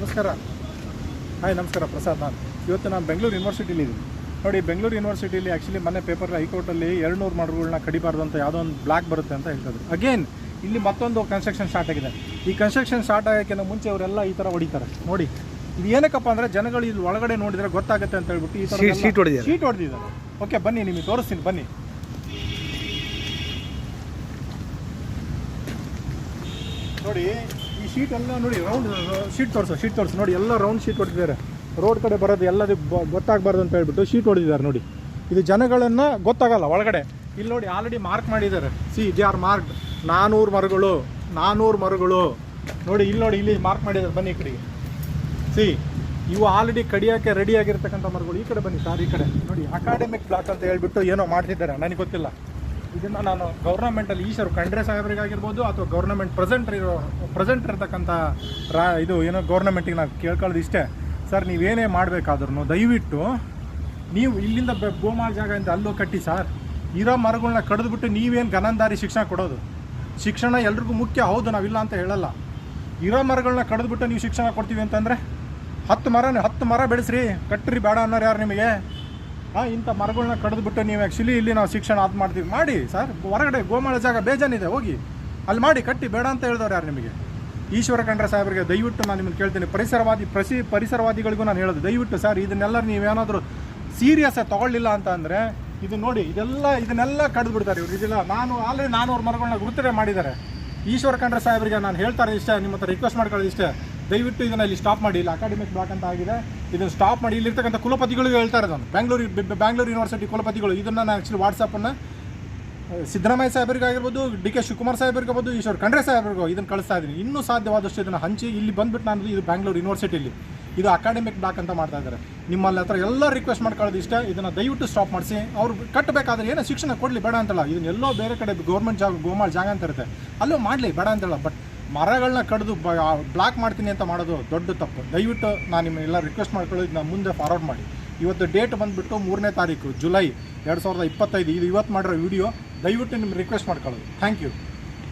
ನಮಸ್ಕಾರ. ಹಾಯ್ ನಮಸ್ಕಾರ ಪ್ರಸಾದ್ ನಾನು. ಇವತ್ತು ನಾನು ಬೆಂಗಳೂರು ಯೂನಿವರ್ಸಿಟಿಲಿ ಇದ್ದೀನಿ ನೋಡಿ ಬೆಂಗಳೂರು ಯೂನಿವರ್ಸಿಟಿಲಿ ಆ್ಯಕ್ಚುಲಿ ಮೊನ್ನೆ ಪೇಪರ್ ಹೈಕೋರ್ಟಲ್ಲಿ ಎರಡುನೂರು ಮರಗಳನ್ನ ಕಡಿಬಾರ್ದು ಅಂತ ಯಾವುದೋ ಒಂದು ಬ್ಲಾಕ್ ಬರುತ್ತೆ ಅಂತ ಹೇಳ್ತಿದ್ರು ಅಗೇನ್ ಇಲ್ಲಿ ಮತ್ತೊಂದು ಕನ್ಸ್ಟ್ರಕ್ಷನ್ ಸ್ಟಾರ್ಟ್ ಆಗಿದೆ. ಈ ಕನ್ಸ್ಟ್ರಕ್ಷನ್ ಸ್ಟಾರ್ಟ್ ಆಗೋಕ್ಕಿಂತ ಮುಂಚೆ ಅವರೆಲ್ಲ ಈ ಥರ ಹೊಡಿತಾರೆ. ನೋಡಿ ಇದು ಏನಕ್ಕಪ್ಪ ಅಂದರೆ ಜನಗಳು ಇಲ್ಲಿ ಒಳಗಡೆ ನೋಡಿದರೆ ಗೊತ್ತಾಗುತ್ತೆ ಅಂತ ಹೇಳ್ಬಿಟ್ಟು ಈ ಥರ ಶೀಟ್ ಹೊಡೆದಿದ್ದಾರೆ. ಶೀಟ್ ಹೊಡೆದಿದ್ದಾರೆ. ಓಕೆ ಬನ್ನಿ ನಿಮಗೆ ತೋರಿಸ್ತೀನಿ ಬನ್ನಿ. ನೋಡಿ ಶೀಟ್ ಎಲ್ಲ ನೋಡಿ ರೌಂಡ್ ಶೀಟ್ ತೋರಿಸು ಶೀಟ್ ತೋರಿಸು. ನೋಡಿ, ಎಲ್ಲ ರೌಂಡ್ ಶೀಟ್ ಹೊಡೆದಿದ್ದಾರೆ ರೋಡ್ ಕಡೆ ಬರೋದು ಎಲ್ಲದು ಗೊತ್ತಾಗಬಾರ್ದು ಅಂತ ಹೇಳ್ಬಿಟ್ಟು ಶೀಟ್ ಹೊಡೆದಿದ್ದಾರೆ ನೋಡಿ. ಇದು ಜನಗಳನ್ನು ಗೊತ್ತಾಗಲ್ಲ ಒಳಗಡೆ. ಇಲ್ಲಿ ನೋಡಿ ಆಲ್ರೆಡಿ ಮಾರ್ಕ್ ಮಾಡಿದ್ದಾರೆ. ಸಿ ದೇ ಆರ್ ಮಾರ್ಕ್ ನಾನೂರು ಮರಗಳು ನಾನೂರು ಮರಗಳು. ನೋಡಿ, ಇಲ್ಲಿ ನೋಡಿ, ಇಲ್ಲಿ ಮಾರ್ಕ್ ಮಾಡಿದ್ದಾರೆ. ಬನ್ನಿ ಈ ಕಡೆಗೆ. ಸಿ, ಇವು ಆಲ್ರೆಡಿ ಕಡಿಯೋಕ್ಕೆ ರೆಡಿಯಾಗಿರ್ತಕ್ಕಂಥ ಮರಗಳು. ಈ ಕಡೆ ಬನ್ನಿ ಸರ್ ಈ ಕಡೆ. ನೋಡಿ ಅಕಾಡೆಮಿಕ್ ಬ್ಲಾಕ್ ಅಂತ ಹೇಳ್ಬಿಟ್ಟು ಏನೋ ಮಾಡ್ತಿದ್ದಾರೆ. ನನಗೆ ಗೊತ್ತಿಲ್ಲ. ಇದನ್ನು ನಾನು ಗೌರ್ನಮೆಂಟಲ್ಲಿ ಈಶ್ವರು ಖಂಡ್ರೆ ಸಾಹೇಬರಿಗಾಗಿರ್ಬೋದು ಅಥವಾ ಗೌರ್ನಮೆಂಟ್ ಪ್ರೆಸೆಂಟ್ ಇರೋ ಪ್ರೆಸೆಂಟ್ ಇರ್ತಕ್ಕಂಥ ರಾ, ಇದು ಏನೋ ಗೌರ್ನಮೆಂಟಿಗೆ ನಾನು ಕೇಳ್ಕೊಳ್ಳೋದು ಇಷ್ಟೇ. ಸರ್, ನೀವೇನೇ ಮಾಡಬೇಕಾದ್ರೂ ದಯವಿಟ್ಟು ನೀವು ಇಲ್ಲಿಂದ ಬೆ- ಜಾಗ ಅಂತ ಅಲ್ಲೋ ಕಟ್ಟಿ ಸರ್. ಇರೋ ಮರಗಳನ್ನ ಕಡಿದ್ಬಿಟ್ಟು ನೀವೇನು ಗನಂದಾರಿ ಶಿಕ್ಷಣ ಕೊಡೋದು? ಶಿಕ್ಷಣ ಎಲ್ರಿಗೂ ಮುಖ್ಯ, ಹೌದು, ನಾವಿಲ್ಲ ಅಂತ ಹೇಳಲ್ಲ. ಇರೋ ಮರಗಳನ್ನ ಕಡಿದ್ಬಿಟ್ಟು ನೀವು ಶಿಕ್ಷಣ ಕೊಡ್ತೀವಿ ಅಂತಂದರೆ ಹತ್ತು ಮರ ಹತ್ತು ಮರ ಬೆಳೆಸ್ರಿ, ಕಟ್ಟ್ರಿ ಬೇಡ ಅನ್ನೋರು ಯಾರು ನಿಮಗೆ? ಇಂಥ ಮರಗಳನ್ನ ಕಡಿದ್ಬಿಟ್ಟು ನೀವು ಆ್ಯಕ್ಚುಲಿ ಇಲ್ಲಿ ನಾವು ಶಿಕ್ಷಣ ಅದು ಮಾಡ್ತೀವಿ. ಮಾಡಿ ಸರ್ ಹೊರಗಡೆ ಗೋಮಾಳ ಜಾಗ ಬೇಜಾನಿದೆ ಹೋಗಿ. ಅಲ್ಲಿ ಮಾಡಿ, ಕಟ್ಟಿ, ಬೇಡ ಅಂತ ಹೇಳಿದವ್ರು ಯಾರು ನಿಮಗೆ? ಈಶ್ವರ ಖಂಡ್ರೆ ಸಾಹೇಬರಿಗೆ ದಯವಿಟ್ಟು ನಾನು ನಿಮ್ಮನ್ನು ಕೇಳ್ತೀನಿ. ಪರಿಸರವಾದಿ, ಪ್ರಸಿ, ಪರಿಸರವಾದಿಗಳಿಗೂ ನಾನು ಹೇಳೋದು, ದಯವಿಟ್ಟು ಸರ್ ಇದನ್ನೆಲ್ಲ ನೀವೇನಾದರೂ ಸೀರಿಯಸ್ ತೊಗೊಳ್ಳಿಲ್ಲ ಅಂತ ಅಂದರೆ, ಇದು ನೋಡಿ, ಇದೆಲ್ಲ, ಇದನ್ನೆಲ್ಲ ಕಡ್ದು ಬಿಡ್ತಾರೆ ಇವ್ರು. ಇದೆಲ್ಲ, ನಾನು ಆಲ್ರೆಡಿ ನಾನೂರು ಮರಗಳನ್ನ ಗುರುತರೆ ಮಾಡಿದ್ದಾರೆ. ಈಶ್ವರ ಖಂಡ್ರೆ ಸಾಹೇಬರಿಗೆ ನಾನು ಹೇಳ್ತಾರೆ ಇಷ್ಟೇ, ನಿಮ್ಮ ಹತ್ರ ರಿಕ್ವೆಸ್ಟ್ ಮಾಡ್ಕೊಳ್ಳೋದು ಇಷ್ಟೇ. ದಯವಿಟ್ಟು ಇದನ್ನ ಇಲ್ಲಿ ಸ್ಟಾಪ್ ಮಾಡಿ. ಇಲ್ಲಿ ಅಕಾಡೆಮಿಕ್ ಬ್ಲಾಕ್ ಅಂತ ಆಗಿದೆ. ಇದನ್ನು ಸ್ಟಾಪ್ ಮಾಡಿ, ಇಲ್ಲಿರ್ತಕ್ಕಂಥ ಕುಲಪತಿಗಳು ಹೇಳ್ತಾರೆ ನಾನು. ಬೆಂಗಳೂರು ಬ್ಯಾಂಗ್ಳೂರು ಯೂನಿವರ್ಸಿಟಿ ಕುಲಪತಿಗಳು, ಇದನ್ನು ನಾನು ಆ್ಯಕ್ಚುಲಿ ವಾಟ್ಸಪ್ಪನ್ನು ಸಿದ್ದರಾಮಯ್ಯ ಸಾಹೇಬರಿಗಾಗಿರ್ಬೋದು ಡಿ ಕೆ ಶಿವಕುಮಾರ್ ಸಾಹೇಬರಿಗಾಗ್ಬೋದು ಈಶ್ವರ್ ಖಂಡ್ರೆ ಸಾಹೇಬರಿಗೂ ಇದನ್ನು ಕಳಿಸ್ತಾ ಇದ್ದೀನಿ. ಇನ್ನೂ ಸಾಧ್ಯವಾದಷ್ಟು ಇದನ್ನು ಹಂಚಿ, ಇಲ್ಲಿ ಬಂದುಬಿಟ್ಟು ನಾನು ಇದು ಬ್ಯಾಂಗ್ಳೂರು ಯೂನಿವರ್ಸಿಟಿಯಲ್ಲಿ ಇದು ಅಕಾಡೆಮಿಕ್ ಬ್ಲಾಕ್ ಅಂತ ಮಾಡ್ತಾ ಇದ್ದಾರೆ. ನಿಮ್ಮಲ್ಲಿ ಹತ್ರ ಎಲ್ಲ ರಿಕ್ವೆಸ್ಟ್ ಮಾಡ್ಕೊಳ್ಳೋದು ಇಷ್ಟ, ಇದನ್ನು ದಯವಿಟ್ಟು ಸ್ಟಾಪ್ ಮಾಡಿಸಿ. ಅವ್ರು ಕಟ್ಟಬೇಕಾದ್ರೆ ಏನೋ ಶಿಕ್ಷಣ ಕೊಡಲಿ, ಬೇಡ ಅಂತಲ್ಲ. ಇದನ್ನ ಎಲ್ಲೋ ಬೇರೆ ಕಡೆ ಗೌರ್ಮೆಂಟ್ ಜಾಗ ಗೋಮಾಳ ಜಾಗ ಅಂತ ಇರುತ್ತೆ. ಅಲ್ಲೂ ಮಾಡಲಿ, ಬೇಡ ಅಂತಲ್ಲ. ಬಟ್ ಮರಗಳನ್ನ ಕಡಿದು ಬ್ಲಾಕ್ ಮಾಡ್ತೀನಿ ಅಂತ ಮಾಡೋದು ದೊಡ್ಡ ತಪ್ಪು. ದಯವಿಟ್ಟು ನಾನು ನಿಮ್ಮೆಲ್ಲ ರಿಕ್ವೆಸ್ಟ್ ಮಾಡ್ಕೊಳ್ಳೋದು ನಾನು ಮುಂದೆ ಫಾರ್ವರ್ಡ್ ಮಾಡಿ. ಇವತ್ತು ಡೇಟ್ ಬಂದುಬಿಟ್ಟು ಮೂರನೇ ತಾರೀಕು ಜುಲೈ ಎರಡು ಸಾವಿರದ ಇಪ್ಪತ್ತೈದು. ಇದು ಇವತ್ತು ಮಾಡಿರೋ ವಿಡಿಯೋ ದಯವಿಟ್ಟು ನಿಮ್ಗೆ ರಿಕ್ವೆಸ್ಟ್ ಮಾಡ್ಕೊಳ್ಳೋದು. Thank you